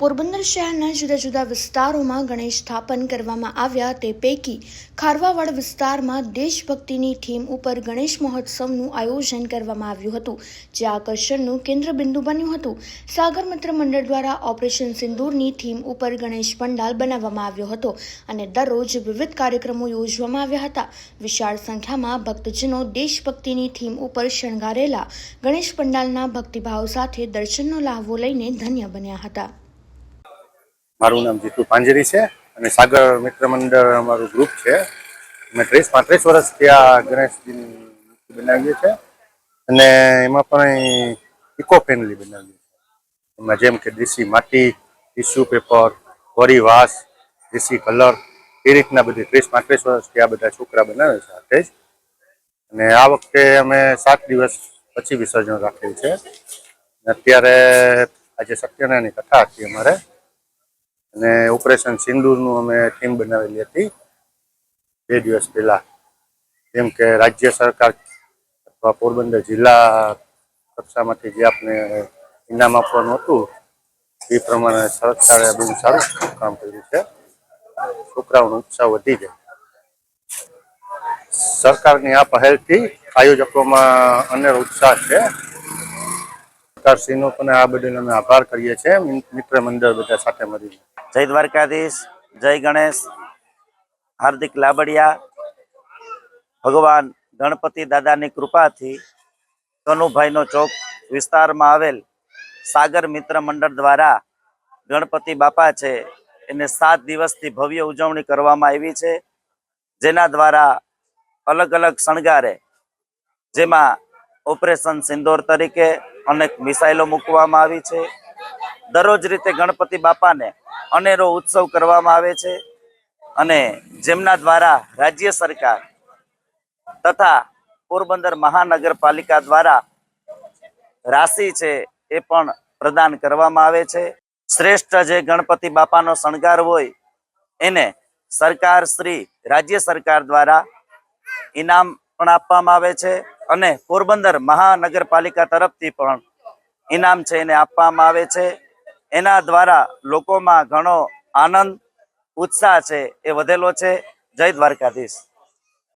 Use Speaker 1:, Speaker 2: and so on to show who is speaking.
Speaker 1: પોરબંદર શહેરના જુદા જુદા વિસ્તારોમાં ગણેશ સ્થાપન કરવામાં આવ્યા તે પૈકી ખારવાવાડ વિસ્તારમાં દેશભક્તિની થીમ ઉપર ગણેશ મહોત્સવનું આયોજન કરવામાં આવ્યું હતું, જે આકર્ષણનું કેન્દ્રબિંદુ બન્યું હતું. સાગર મિત્ર મંડળ દ્વારા ઓપરેશન સિંદૂરની થીમ ઉપર ગણેશ પંડાલ બનાવવામાં આવ્યો હતો અને દરરોજ વિવિધ કાર્યક્રમો યોજવામાં આવ્યા હતા. વિશાળ સંખ્યામાં ભક્તજનો દેશભક્તિની થીમ ઉપર શણગારેલા ગણેશ પંડાલના ભક્તિભાવ સાથે દર્શનનો લાહવો લઈને ધન્ય બન્યા હતા.
Speaker 2: મારું નામ જીતુ પાંજરી છે અને સાગર મિત્ર મંડળ અમારું ગ્રુપ છે. અમે ત્રીસ, પાંત્રીસ વર્ષથી આ ગણેશજીની મૂર્તિ બનાવીએ છીએ અને એમાં પણ ઇકો ફ્રેન્ડલી બનાવીએ છીએ. એમાં જેમ કે દેશી માટી ટીસ્યુ પેપર વરી વાસ, દેશી કલર, એ રીતના બધી ત્રીસ, પાંત્રીસ વર્ષથી આ બધા છોકરા બનાવે છે હાથે જ. અને આ વખતે અમે સાત દિવસ પછી વિસર્જન રાખેલ છે. અત્યારે આજે સત્યનારાયણની કથા હતી અમારે. અને ઓપરેશન સિંદૂરનું અમે ટીમ બનાવેલી હતી. બે દિવસ પહેલા. જેમ કે રાજ્ય સરકાર અથવા પોરબંદર જિલ્લા કક્ષામાંથી જે આપણે ઇનામ આપવાનું હતું, એ પ્રમાણે સરકારે બહુ સારું કામ કર્યું છે. છોકરાઓનો ઉત્સાહ વધી જાય. સરકારની આ પહેલથી આયોજકોમાં અનેરો ઉત્સાહ છે. સરકારશ્રીનો પણ આ બદલ અમે આભાર કરીએ છીએ. મિત્ર મંડળ બધા સાથે મળીને.
Speaker 3: જય દ્વારકાધીશ, જય ગણેશ, હાર્દિક લાબડિયા. ભગવાન ગણપતિ દાદાની કૃપાથી કનુભાઈનો ચોક વિસ્તારમાં આવેલ સાગર મિત્ર મંડળ દ્વારા ગણપતિ બાપા છે, એને સાત દિવસથી ભવ્ય ઉજવણી કરવામાં આવી છે, જેના દ્વારા અલગ અલગ શણગારે, જેમાં ઓપરેશન સિંદોર તરીકે અનેક મિસાઇલો મૂકવામાં આવી છે. દરરોજ રીતે ગણપતિ બાપાને અનેરો ઉત્સવ કરવામાં આવે છે અને જેમના દ્વારા રાજ્ય સરકાર તથા પોરબંદર મહાનગરપાલિકા દ્વારા રાશિ છે એ પણ પ્રદાન કરવામાં આવે છે. શ્રેષ્ઠ જે ગણપતિ બાપાનો શણગાર હોય એને સરકાર શ્રી રાજ્ય સરકાર દ્વારા ઇનામ પણ આપવામાં આવે છે અને પોરબંદર મહાનગરપાલિકા તરફથી પણ ઇનામ છે એને આપવામાં આવે છે. એના દ્વારા લોકોમાં ઘણો આનંદ ઉત્સાહ છે એ વધેલો છે. જય દ્વારકાધીશ.